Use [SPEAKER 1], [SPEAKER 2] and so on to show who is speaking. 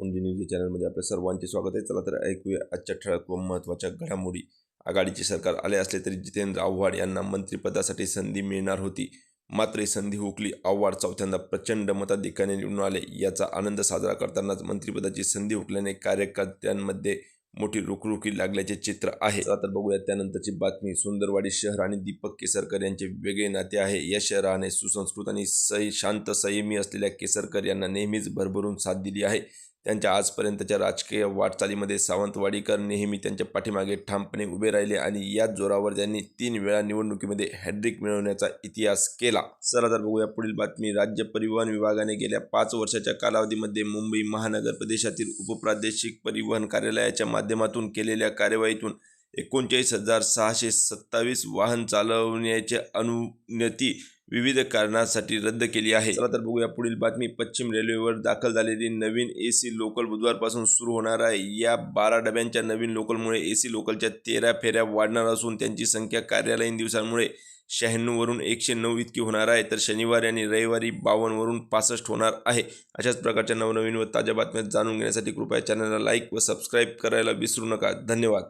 [SPEAKER 1] ओनजी news या चॅनलमध्ये आपल्या सर्वांचे स्वागत आहे. चला तर ऐकूया आजच्या ठळक व महत्त्वाच्या घडामोडी. आघाडीचे सरकार आले असले तरी जितेंद्र आव्हाड यांना मंत्रिपदासाठी संधी मिळणार होती. मात्र ही संधी हुकली. आव्हाड चौथ्यांदा प्रचंड मताधिकाने निवडून आले. याचा आनंद साजरा करतानाच मंत्रिपदाची संधी हुकल्याने कार्यकर्त्यांमध्ये मोठी रुखरुखी लागल्याचे चित्र आहे. आता तर बघूया त्यानंतरची बातमी. सुंदरवाडी शहर आणि दीपक केसरकर यांचे वेगळे नाते आहे. या शहराने सुसंस्कृत आणि सही शांत संयमी असलेल्या केसरकर यांना नेहमीच भरभरून साथ दिली आहे. त्यांच्या आजपर्यंतच्या राजकीय वाटचालीमध्ये सावंतवाडीकर नेहमी त्यांच्या पाठीमागे ठामपणे उभे राहिले आणि याच जोरावर त्यांनी तीन वेळा निवडणुकीमध्ये हॅड्रिक मिळवण्याचा इतिहास केला. चला तर बघूया पुढील बातमी. राज्य परिवहन विभागाने गेल्या पाच वर्षाच्या कालावधीमध्ये मुंबई महानगर प्रदेशातील उपप्रादेशिक परिवहन कार्यालयाच्या माध्यमातून केलेल्या कार्यवाहीतून एकोणचाळीस हजार सहाशे सत्तावीस वाहन चालवण्याची अनुनती विविध कारणासाठी रद्द केली आहे. चला तर बघूया पुढील बातमी. पश्चिम रेल्वेवर दाखल झालेली नवीन ए सी लोकल बुधवारपासून सुरू होणार आहे. या बारा डब्यांच्या नवीन लोकलमुळे ए सी लोकलच्या तेरा फेऱ्या वाढणार असून त्यांची संख्या कार्यालयीन दिवसांमुळे शहाण्णववरून एकशे नऊ इतकी होणार आहे. तर शनिवारी आणि रविवारी बावन्नवरून पासष्ट होणार आहे. अशाच प्रकारच्या नवनवीन व ताज्या बातम्या जाणून घेण्यासाठी कृपया चॅनलला लाईक व सबस्क्राईब करायला विसरू नका. धन्यवाद.